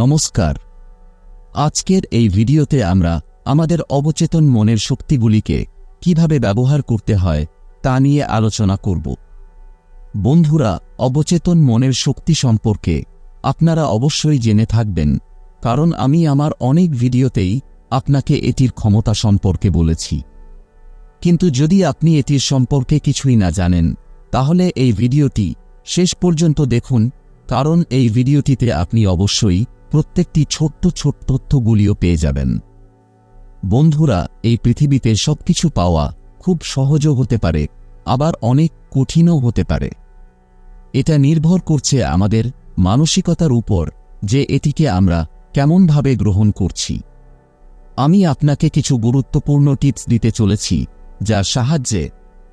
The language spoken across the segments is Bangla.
নমস্কার। আজকের এই ভিডিওতে আমরা আমাদের অবচেতন মনের শক্তিগুলিকে কীভাবে ব্যবহার করতে হয় তা নিয়ে আলোচনা করব। বন্ধুরা, অবচেতন মনের শক্তি সম্পর্কে আপনারা অবশ্যই জেনে থাকবেন, কারণ আমি আমার অনেক ভিডিওতেই আপনাকে এটির ক্ষমতা সম্পর্কে বলেছি। কিন্তু যদি আপনি এটির সম্পর্কে কিছুই না জানেন, তাহলে এই ভিডিওটি শেষ পর্যন্ত দেখুন, কারণ এই ভিডিওটিতে আপনি অবশ্যই প্রত্যেকটি ছোট্ট ছোট্ট তথ্যগুলিও পেয়ে যাবেন। বন্ধুরা, এই পৃথিবীতে সবকিছু পাওয়া খুব সহজও হতে পারে, আবার অনেক কঠিনও হতে পারে। এটা নির্ভর করছে আমাদের মানসিকতার উপর যে এটিকে আমরা কেমনভাবে গ্রহণ করছি। আমি আপনাকে কিছু গুরুত্বপূর্ণ টিপস দিতে চলেছি, যার সাহায্যে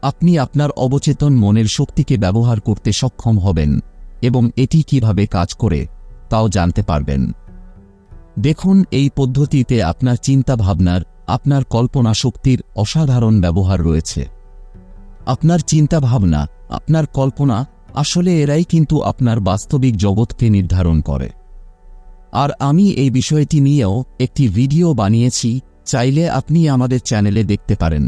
আপনি আপনার অবচেতন মনের শক্তিকে ব্যবহার করতে সক্ষম হবেন এবং এটি কীভাবে কাজ করে তাও জানতে পারবেন। দেখুন এই পদ্ধতিতে আপনার চিন্তা ভাবনার আপনার কল্পনা শক্তির অসাধারণ ব্যবহার রয়েছে। আপনার চিন্তা ভাবনা আপনার কল্পনা আসলে এরাই কিন্তু আপনার বাস্তবিক জগৎকে নির্ধারণ করে। আর আমি এই বিষয়টি নিয়েও একটি ভিডিও বানিয়েছি, চাইলে আপনি আমাদের চ্যানেলে দেখতে পারেন।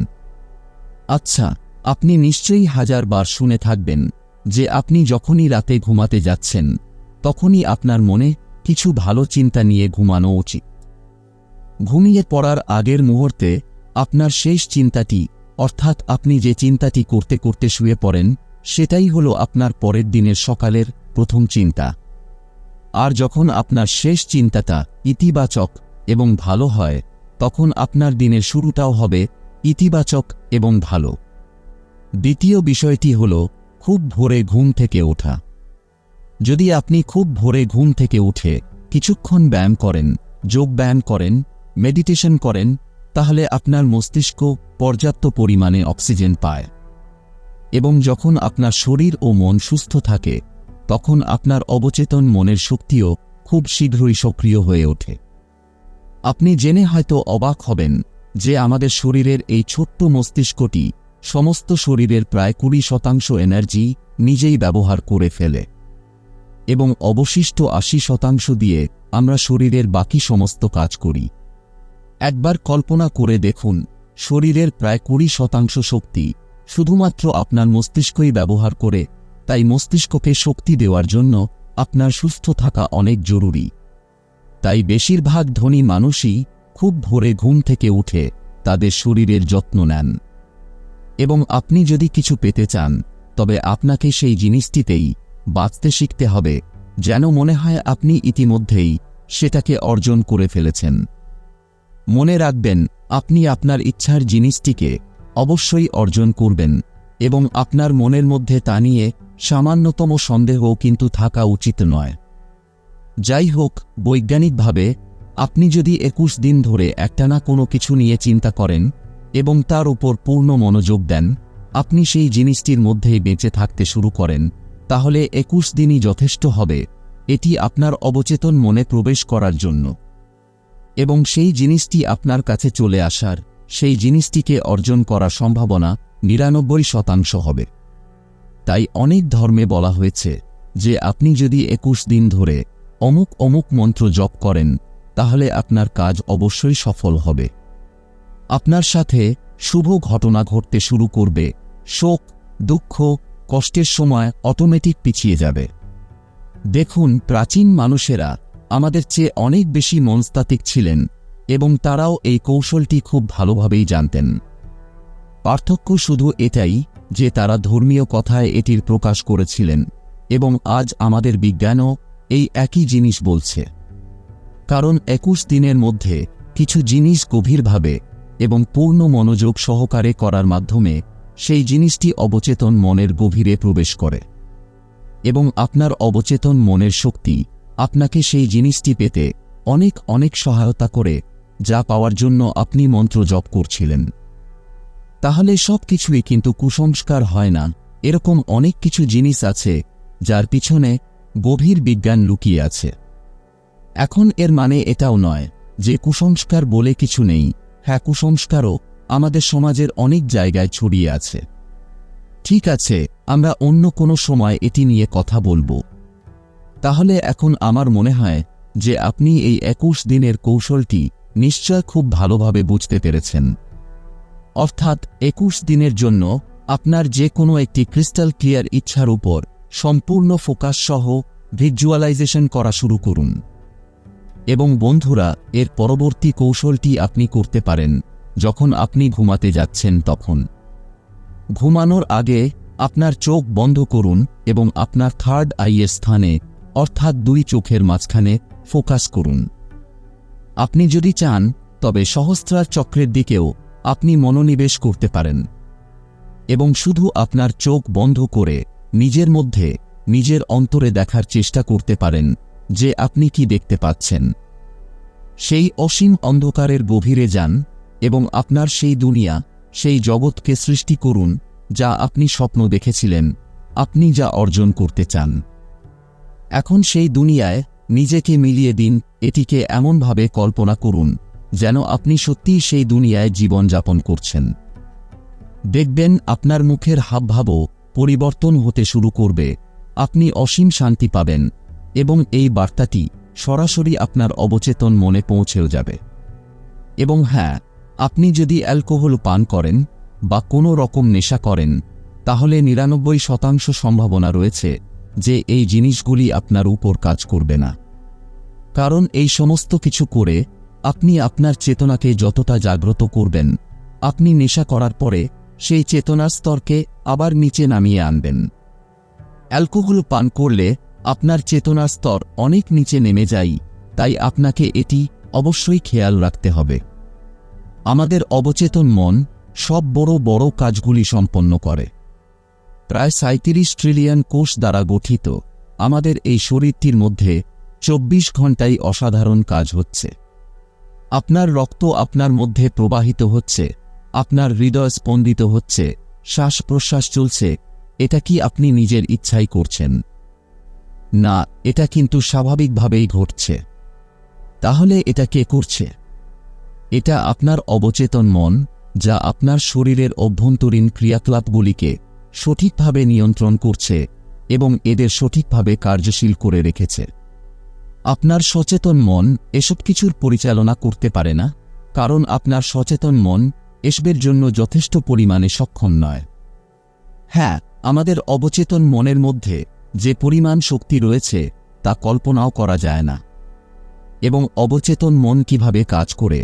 আচ্ছা আপনি নিশ্চয়ই হাজারবার শুনে থাকবেন যে আপনি যখনই রাতে ঘুমাতে যাচ্ছেন তখনই আপনার মনে কিছু ভালো চিন্তা নিয়ে ঘুমানো উচিত। ঘুমিয়ে পড়ার আগের মুহূর্তে আপনার শেষ চিন্তাটি, অর্থাৎ আপনি যে চিন্তাটি করতে করতে শুয়ে পড়েন, সেটাই হল আপনার পরের দিনের সকালের প্রথম চিন্তা। আর যখন আপনার শেষ চিন্তাটা ইতিবাচক এবং ভালো হয়, তখন আপনার দিনের শুরুটাও হবে ইতিবাচক এবং ভালো। দ্বিতীয় বিষয়টি হল, খুব ভোরে ঘুম থেকে ওঠা। যদি আপনি খুব ভোরে ঘুম থেকে উঠে কিছুক্ষণ ব্যায়াম করেন, যোগ ব্যায়াম করেন, মেডিটেশন করেন, তাহলে আপনার মস্তিষ্ক পর্যাপ্ত পরিমাণে অক্সিজেন পায়। এবং যখন আপনার শরীর ও মন সুস্থ থাকে, তখন আপনার অবচেতন মনের শক্তিও খুব শীঘ্রই সক্রিয় হয়ে ওঠে। আপনি জেনে হয়তো অবাক হবেন যে আমাদের শরীরের এই ছোট্ট মস্তিষ্কটি সমস্ত শরীরের প্রায় কুড়ি শতাংশ এনার্জি নিজেই ব্যবহার করে ফেলে। এবং অবশিষ্ট আশি শতাংশ দিয়ে আমরা শরীরের বাকি সমস্ত কাজ করি। একবার কল্পনা করে দেখুন, শরীরের প্রায় কুড়ি শতাংশ শক্তি শুধুমাত্র আপনার মস্তিষ্কই ব্যবহার করে, তাই মস্তিষ্ককে শক্তি দেওয়ার জন্য আপনার সুস্থ থাকা অনেক জরুরি। তাই বেশিরভাগ ধনী মানুষই খুব ভোরে ঘুম থেকে উঠে তাদের শরীরের যত্ন নেন। এবং আপনি যদি কিছু পেতে চান, তবে আপনাকে সেই জিনিসটিতেই বাঁচতে শিখতে হবে, যেন মনে হয় আপনি ইতিমধ্যেই সেটাকে অর্জন করে ফেলেছেন। মনে রাখবেন, আপনি আপনার ইচ্ছার জিনিসটিকে অবশ্যই অর্জন করবেন এবং আপনার মনের মধ্যে তা নিয়ে সামান্যতম সন্দেহও কিন্তু থাকা উচিত নয়। যাই হোক, বৈজ্ঞানিকভাবে আপনি যদি একুশ দিন ধরে একটানা কোনো কিছু নিয়ে চিন্তা করেন এবং তার উপর পূর্ণ মনোযোগ দেন, আপনি সেই জিনিসটির মধ্যেই বেঁচে থাকতে শুরু করেন। তাহলে একুশ দিনই যথেষ্ট হবে। এটি আপনার অবচেতন মনে প্রবেশ করার জন্য। এবং সেই জিনিসটি আপনার কাছে চলে আসার, সেই জিনিসটিকে অর্জন করার সম্ভাবনা নিরানব্বই শতাংশ হবে। তাই অনেক ধর্মে বলা হয়েছে যে, আপনি যদি একুশ দিন ধরে অমুক অমুক মন্ত্র জপ করেন, তাহলে আপনার কাজ অবশ্যই সফল হবে। আপনার সাথে শুভ ঘটনা ঘটতে শুরু করবে। শোক, দুঃখ কষ্টের সময় অটোমেটিক পিছিয়ে যাবে। দেখুন, প্রাচীন মানুষেরা আমাদের চেয়ে অনেক বেশি মনস্তাত্ত্বিক ছিলেন এবং তারাও এই কৌশলটি খুব ভালোভাবেই জানতেন। পার্থক্য শুধু এটাই যে তারা ধর্মীয় কথায় এটির প্রকাশ করেছিলেন এবং আজ আমাদের বিজ্ঞানও এই একই জিনিস বলছে। কারণ একুশ দিনের মধ্যে কিছু জিনিস গভীরভাবে এবং পূর্ণ মনোযোগ সহকারে করার মাধ্যমে সেই জিনিসটি অবচেতন মনের গভীরে প্রবেশ করে। এবং আপনার অবচেতন মনের শক্তি আপনাকে সেই জিনিসটি পেতে অনেক অনেক সহায়তা করে, যা পাওয়ার জন্য আপনি মন্ত্র জপ করছিলেন। তাহলে সব কিছুই কিন্তু কুসংস্কার হয় না। এরকম অনেক কিছু জিনিস আছে, যার পিছনে গভীর বিজ্ঞান লুকিয়ে আছে। এখন এর মানে এটাও নয় যে কুসংস্কার বলে কিছু নেই। হ্যাঁ কুসংস্কারও আমাদের সমাজের অনেক জায়গায় ছড়িয়ে আছে। ঠিক আছে, আমরা অন্য কোনো সময় এটি নিয়ে কথা বলব। তাহলে এখন আমার মনে হয় যে আপনি এই একুশ দিনের কৌশলটি নিশ্চয় খুব ভালোভাবে বুঝতে পেরেছেন। অর্থাৎ একুশ দিনের জন্য আপনার যে কোনো একটি ক্রিস্টাল ক্লিয়ার ইচ্ছার উপর সম্পূর্ণ ফোকাস সহ ভিজুয়ালাইজেশন করা শুরু করুন। এবং বন্ধুরা, এর পরবর্তী কৌশলটি আপনি করতে পারেন। যখন আপনি ঘুমাতে যাচ্ছেন তখন। ঘুমানোর আগে আপনার চোখ বন্ধ করুন এবং আপনার থার্ড আইয়ের স্থানে, অর্থাৎ দুই চোখের মাঝখানে ফোকাস করুন। আপনি যদি চান, তবে সহস্রার চক্রের দিকেও আপনি মনোনিবেশ করতে পারেন। এবং শুধু আপনার চোখ বন্ধ করে নিজের মধ্যে, নিজের অন্তরে দেখার চেষ্টা করতে পারেন যে আপনি কি দেখতে পাচ্ছেন। সেই অসীম অন্ধকারের গভীরে যান এবং আপনার সেই দুনিয়া, সেই জগৎকে সৃষ্টি করুন, যা আপনি স্বপ্ন দেখেছিলেন, আপনি যা অর্জন করতে চান। এখন সেই দুনিয়ায় নিজেকে মিলিয়ে দিন, এটিকে এমনভাবে কল্পনা করুন, যেন আপনি সত্যিই সেই দুনিয়ায় জীবনযাপন করছেন। দেখবেন আপনার মুখের হাবভাবও পরিবর্তন হতে শুরু করবে, আপনি অসীম শান্তি পাবেন, এবং এই বার্তাটি সরাসরি আপনার অবচেতন মনে পৌঁছেও যাবে। এবং হ্যাঁ আপনি যদি অ্যালকোহল পান করেন বা কোনো রকম নেশা করেন, তাহলে নিরানব্বই শতাংশ সম্ভাবনা রয়েছে যে এই জিনিসগুলি আপনার উপর কাজ করবে না। কারণ এই সমস্ত কিছু করে আপনি আপনার চেতনাকে যতটা জাগ্রত করবেন, আপনি নেশা করার পরে সেই চেতনার স্তরকে আবার নিচে নামিয়ে আনবেন। অ্যালকোহল পান করলে আপনার চেতনার স্তর অনেক নিচে নেমে যায়, তাই আপনাকে এটি অবশ্যই খেয়াল রাখতে হবে। আমাদের অবচেতন মন সব বড় বড় কাজগুলি সম্পন্ন করে। প্রায় সাঁত্রিশ ট্রিলিয়ন কোষ দ্বারা গঠিত আমাদের এই শরীরটির মধ্যে চব্বিশ ঘন্টাই অসাধারণ কাজ হচ্ছে। আপনার রক্ত আপনার মধ্যে প্রবাহিত হচ্ছে, আপনার হৃদয় স্পন্দিত হচ্ছে শ্বাস প্রশ্বাস চলছে, এটা কি আপনি নিজের ইচ্ছাই করছেন? না, এটা কিন্তু স্বাভাবিকভাবেই ঘটছে। তাহলে এটা কে করছে? এটা আপনার অবচেতন মন, যা আপনার শরীরের অভ্যন্তরীণ ক্রিয়াকলাপগুলিকে সঠিকভাবে নিয়ন্ত্রণ করছে এবং এদের সঠিকভাবে কার্যশীল করে রেখেছে। আপনার সচেতন মন এসব কিছুর পরিচালনা করতে পারে না, কারণ আপনার সচেতন মন এসবের জন্য যথেষ্ট পরিমাণে সক্ষম নয়। হ্যাঁ আমাদের অবচেতন মনের মধ্যে যে পরিমাণ শক্তি রয়েছে, তা কল্পনাও করা যায় না। এবং অবচেতন মন কীভাবে কাজ করে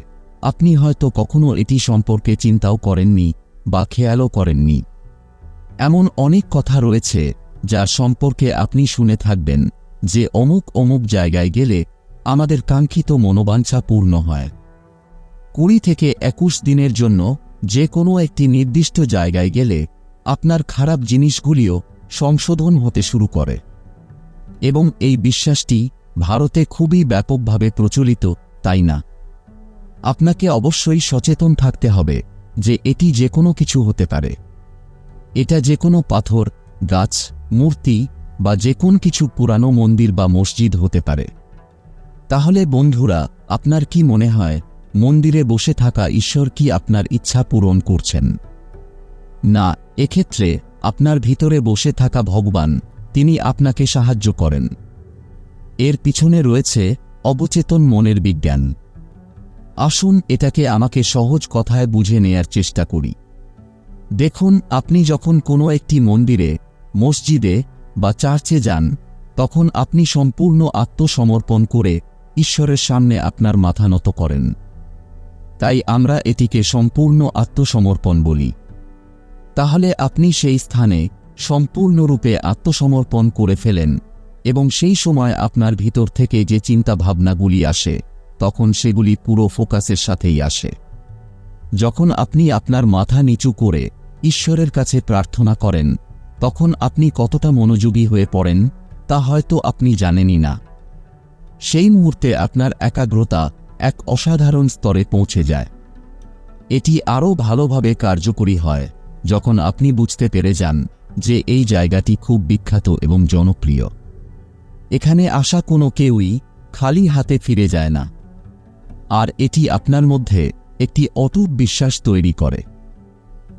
আপনি হয়তো কখনো এটি সম্পর্কে চিন্তাও করেননি বা খেয়ালও করেননি। এমন অনেক কথা রয়েছে যা সম্পর্কে আপনি শুনে থাকবেন যে অমুক অমুক জায়গায় গেলে আমাদের কাঙ্ক্ষিত মনোবাঞ্ছা পূর্ণ হয়। কুড়ি থেকে একুশ দিনের জন্য যে কোনো একটি নির্দিষ্ট জায়গায় গেলে আপনার খারাপ জিনিসগুলিও সংশোধন হতে শুরু করে। এবং এই বিশ্বাসটি ভারতে খুবই ব্যাপকভাবে প্রচলিত, তাই না? আপনাকে অবশ্যই সচেতন থাকতে হবে যে এটি যে কোনো কিছু হতে পারে। এটা যে কোনো পাথর, গাছ, মূর্তি বা যে কোন কিছু পুরানো মন্দির বা মসজিদ হতে পারে। তাহলে বন্ধুরা, আপনার কি মনে হয়, মন্দিরে বসে থাকা ঈশ্বর কি আপনার ইচ্ছা পূরণ করছেন? না, এক্ষেত্রে আপনার ভিতরে বসে থাকা ভগবান, তিনি আপনাকে সাহায্য করেন। এর পিছনে রয়েছে অবচেতন মনের বিজ্ঞান। আসুন এটাকে আমাকে সহজ কথায় বুঝে নেয়ার চেষ্টা করি। দেখুন, আপনি যখন কোনো একটি মন্দিরে, মসজিদে বা চার্চে যান, তখন আপনি সম্পূর্ণ আত্মসমর্পণ করে ঈশ্বরের সামনে আপনার মাথা নত করেন। তাই আমরা এটিকে সম্পূর্ণ আত্মসমর্পণ বলি। তাহলে আপনি সেই স্থানে সম্পূর্ণরূপে আত্মসমর্পণ করে ফেলেন এবং সেই সময় আপনার ভিতর থেকে যে চিন্তা ভাবনাগুলি আসে তখন সেগুলি পুরো ফোকাসের সাথেই আসে। যখন আপনি আপনার মাথা নিচু করে ঈশ্বরের কাছে প্রার্থনা করেন, তখন আপনি কতটা মনোযোগী হয়ে পড়েন, তা হয়তো আপনি জানেনই না। সেই মুহূর্তে আপনার একাগ্রতা এক অসাধারণ স্তরে পৌঁছে যায়। এটি আরও ভালোভাবে কার্যকরী হয় যখন আপনি বুঝতে পেরে যান যে এই জায়গাটি খুব বিখ্যাত এবং জনপ্রিয়। এখানে আসা কোনো কেউই খালি হাতে ফিরে যায় না। আর এটি আপনার মধ্যে একটি অটুট বিশ্বাস তৈরি করে।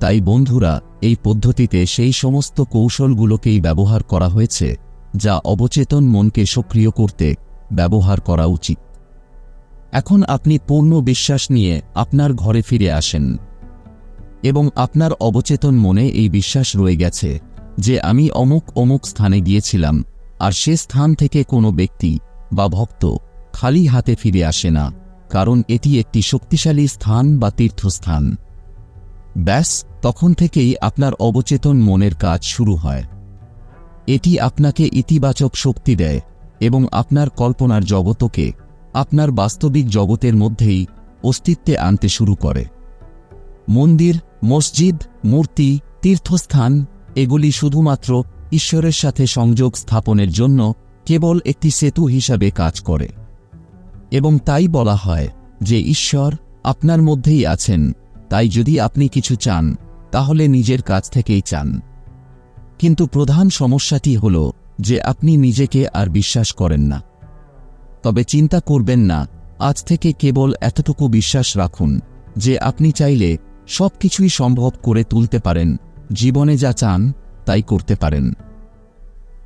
তাই বন্ধুরা, এই পদ্ধতিতে সেই সমস্ত কৌশলগুলোকেই ব্যবহার করা হয়েছে, যা অবচেতন মনকে সক্রিয় করতে ব্যবহার করা উচিত। এখন আপনি পূর্ণ বিশ্বাস নিয়ে আপনার ঘরে ফিরে আসেন। এবং আপনার অবচেতন মনে এই বিশ্বাস রয়ে গেছে যে আমি অমুক অমুক স্থানে গিয়েছিলাম, আর সে স্থান থেকে কোনো ব্যক্তি বা ভক্ত খালি হাতে ফিরে আসে না। কারণ এটি একটি শক্তিশালী স্থান বা তীর্থস্থান। ব্যাস, তখন থেকেই আপনার অবচেতন মনের কাজ শুরু হয়। এটি আপনাকে ইতিবাচক শক্তি দেয় এবং আপনার কল্পনার জগতকে আপনার বাস্তবিক জগতের মধ্যেই অস্তিত্বে আনতে শুরু করে। মন্দির, মসজিদ, মূর্তি, তীর্থস্থান, এগুলি শুধুমাত্র ঈশ্বরের সাথে সংযোগ স্থাপনের জন্য কেবল একটি সেতু হিসাবে কাজ করে। এবং তাই বলা হয় যে ঈশ্বর আপনার মধ্যেই আছেন, তাই যদি আপনি কিছু চান, তাহলে নিজের কাছ থেকেই চান। কিন্তু প্রধান সমস্যাটি হল যে আপনি নিজেকে আর বিশ্বাস করেন না। তবে চিন্তা করবেন না, আজ থেকে কেবল এতটুকু বিশ্বাস রাখুন যে আপনি চাইলে সব কিছুই সম্ভব করে তুলতে পারেন, জীবনে যা চান, তাই করতে পারেন।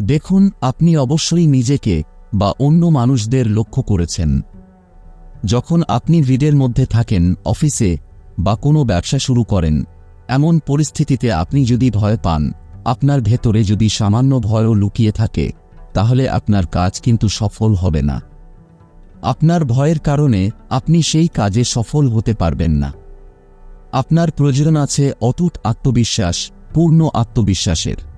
দেখুন, আপনি অবশ্যই নিজেকে বা অন্য মানুষদের লক্ষ্য করেছেন। যখন আপনি ভিড়ের মধ্যে থাকেন, অফিসে বা কোনো ব্যবসা শুরু করেন, এমন পরিস্থিতিতে আপনি যদি ভয় পান, আপনার ভেতরে যদি সামান্য ভয়ও লুকিয়ে থাকে, তাহলে আপনার কাজ কিন্তু সফল হবে না। আপনার ভয়ের কারণে আপনি সেই কাজে সফল হতে পারবেন না। আপনার প্রয়োজন আছে অটুট আত্মবিশ্বাস, পূর্ণ আত্মবিশ্বাসের।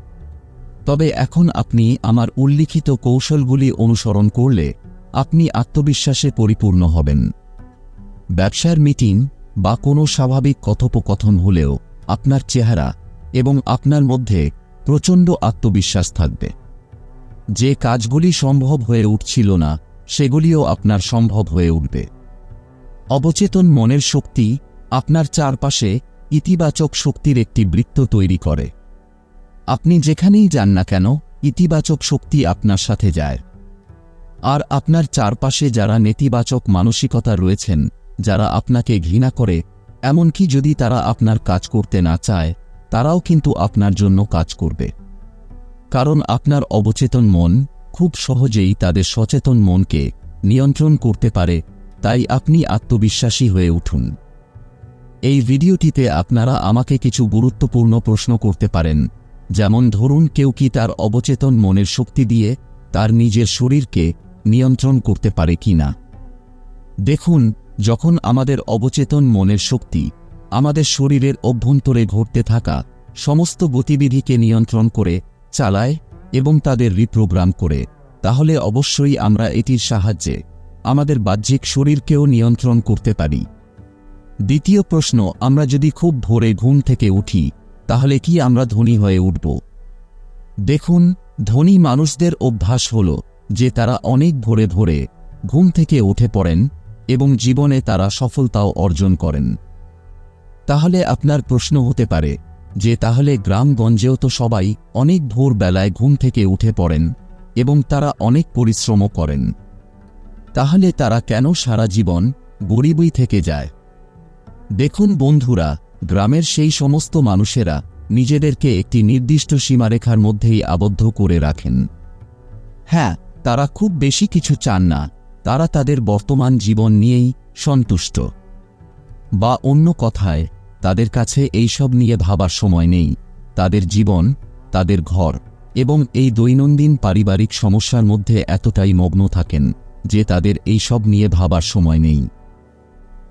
তবে এখন আপনি আমার উল্লিখিত কৌশলগুলি অনুসরণ করলে আপনি আত্মবিশ্বাসে পরিপূর্ণ হবেন। ব্যবসার মিটিং বা কোনো স্বাভাবিক কথোপকথন হলেও আপনার চেহারা এবং আপনার মধ্যে প্রচণ্ড আত্মবিশ্বাস থাকবে। যে কাজগুলি সম্ভব হয়ে উঠছিল না, সেগুলিও আপনার সম্ভব হয়ে উঠবে। অবচেতন মনের শক্তি আপনার চারপাশে ইতিবাচক শক্তির একটি বৃত্ত তৈরি করে। আপনি যেখানেই যান না কেন, ইতিবাচক শক্তি আপনার সাথে যায়। আর আপনার চারপাশে যারা নেতিবাচক মানসিকতা রয়েছেন, যারা আপনাকে ঘৃণা করে, এমনকি যদি তারা আপনার কাজ করতে না চায়, তারাও কিন্তু আপনার জন্য কাজ করবে। কারণ আপনার অবচেতন মন খুব সহজেই তাদের সচেতন মনকে নিয়ন্ত্রণ করতে পারে, তাই আপনি আত্মবিশ্বাসী হয়ে উঠুন। এই ভিডিওটিতে আপনারা আমাকে কিছু গুরুত্বপূর্ণ প্রশ্ন করতে পারেন যেমন ধরুন কেউ কি তার অবচেতন মনের শক্তি দিয়ে তার নিজের শরীরকে নিয়ন্ত্রণ করতে পারে কি না। দেখুন, যখন আমাদের অবচেতন মনের শক্তি আমাদের শরীরের অভ্যন্তরে ঘটতে থাকা সমস্ত গতিবিধিকে নিয়ন্ত্রণ করে, চালায় এবং তাদের রিপ্রোগ্রাম করে, তাহলে অবশ্যই আমরা এটির সাহায্যে আমাদের বাহ্যিক শরীরকেও নিয়ন্ত্রণ করতে পারি। দ্বিতীয় প্রশ্ন, আমরা যদি খুব ভোরে ঘুম থেকে উঠি তাহলে কি আমরা ধনী হয়ে উঠব? দেখুন, ধনী মানুষদের অভ্যাস হল যে তারা অনেক ভোরে ভোরে ঘুম থেকে উঠে পড়েন এবং জীবনে তারা সফলতাও অর্জন করেন। তাহলে আপনার প্রশ্ন হতে পারে যে তাহলে গ্রামগঞ্জেও তো সবাই অনেক ভোর বেলায় ঘুম থেকে উঠে পড়েন এবং তারা অনেক পরিশ্রমও করেন। তাহলে তারা কেন সারা জীবন গরিবই থেকে যায়? দেখুন বন্ধুরা গ্রামের সেই সমস্ত মানুষেরা নিজেদেরকে একটি নির্দিষ্ট সীমারেখার মধ্যেই আবদ্ধ করে রাখেন। হ্যাঁ তারা খুব বেশি কিছু চান না। তারা তাদের বর্তমান জীবন নিয়েই সন্তুষ্ট। বা অন্য কথায়, তাদের কাছে এইসব নিয়ে ভাবার সময় নেই। তাদের জীবন, তাদের ঘর এবং এই দৈনন্দিন পারিবারিক সমস্যার মধ্যে এতটাই মগ্ন থাকেন যে তাদের এইসব নিয়ে ভাবার সময় নেই।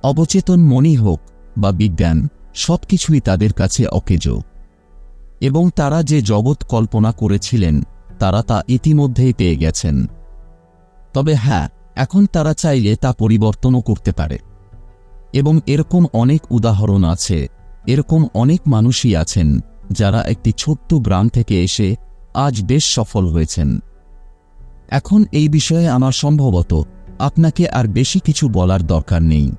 অবচেতন মনই হোক বা বিজ্ঞান সবকিছুই তাদের কাছে অকেজ। এবং তারা যে জগৎ কল্পনা করেছিলেন, তারা তা ইতিমধ্যেই পেয়ে গেছেন। তবে হ্যাঁ এখন তারা চাইলে তা পরিবর্তনও করতে পারে। এবং এরকম অনেক উদাহরণ আছে, এরকম অনেক মানুষই আছেন, যারা একটি ছোট্ট গ্রাম থেকে এসে আজ বেশ সফল হয়েছেন। এখন এই বিষয়ে আমার সম্ভবত আপনাকে আর বেশি কিছু বলার দরকার নেই।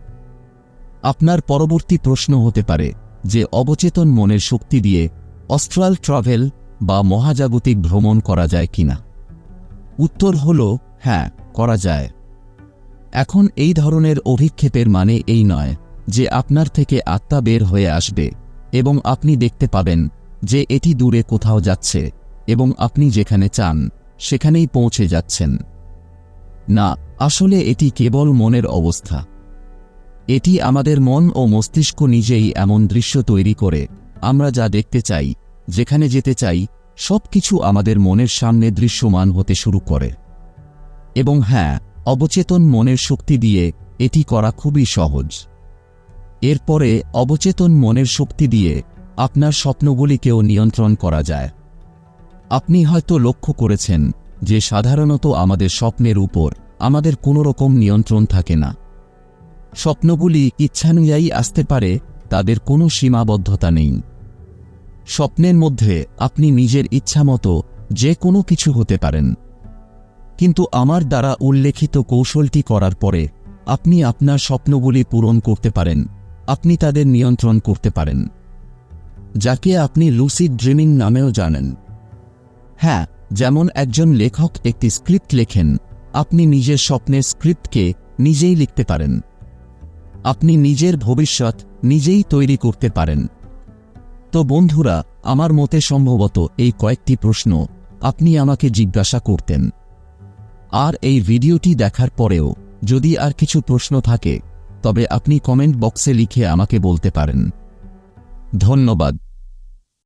আপনার পরবর্তী প্রশ্ন হতে পারে যে অবচেতন মনের শক্তি দিয়ে অস্ট্রাল ট্রাভেল বা মহাজাগতিক ভ্রমণ করা যায় কিনা? উত্তর হল হ্যাঁ করা যায়। এখন এই ধরনের অভিক্ষেপের মানে এই নয় যে আপনার থেকে আত্মা বের হয়ে আসবে এবং আপনি দেখতে পাবেন যে এটি দূরে কোথাও যাচ্ছে এবং আপনি যেখানে চান, সেখানেই পৌঁছে যাচ্ছেন। না, আসলে এটি কেবল মনের অবস্থা। এটি আমাদের মন ও মস্তিষ্ক নিজেই এমন দৃশ্য তৈরি করে। আমরা যা দেখতে চাই, যেখানে যেতে চাই সব কিছু আমাদের মনের সামনে দৃশ্যমান হতে শুরু করে। এবং হ্যাঁ অবচেতন মনের শক্তি দিয়ে এটি করা খুবই সহজ। এরপরে অবচেতন মনের শক্তি দিয়ে আপনার স্বপ্নগুলিকেও নিয়ন্ত্রণ করা যায়। আপনি হয়তো লক্ষ্য করেছেন যে সাধারণত আমাদের স্বপ্নের উপর আমাদের কোনো রকম নিয়ন্ত্রণ থাকে না। স্বপ্নগুলি ইচ্ছানুযায়ী আসতে পারে, তাদের কোনো সীমাবদ্ধতা নেই। স্বপ্নের মধ্যে আপনি নিজের ইচ্ছামতো যে কোনো কিছু হতে পারেন। কিন্তু আমার দ্বারা উল্লেখিত কৌশলটি করার পরে আপনি আপনার স্বপ্নগুলি পূরণ করতে পারেন, আপনি তাদের নিয়ন্ত্রণ করতে পারেন। যাকে আপনি লুসিড ড্রিমিং নামেও জানেন। হ্যাঁ যেমন একজন লেখক একটি স্ক্রিপ্ট লেখেন, আপনি নিজের স্বপ্নের স্ক্রিপ্টকে নিজেই লিখতে পারেন। আপনি নিজের ভবিষ্যৎ নিজেই তৈরি করতে পারেন। তো বন্ধুরা, আমার মতে সম্ভবত এই কয়েকটি প্রশ্ন আপনি আমাকে জিজ্ঞাসা করতেন। আর এই ভিডিওটি দেখার পরেও যদি আর কিছু প্রশ্ন থাকে, তবে আপনি কমেন্ট বক্সে লিখে আমাকে বলতে পারেন। ধন্যবাদ।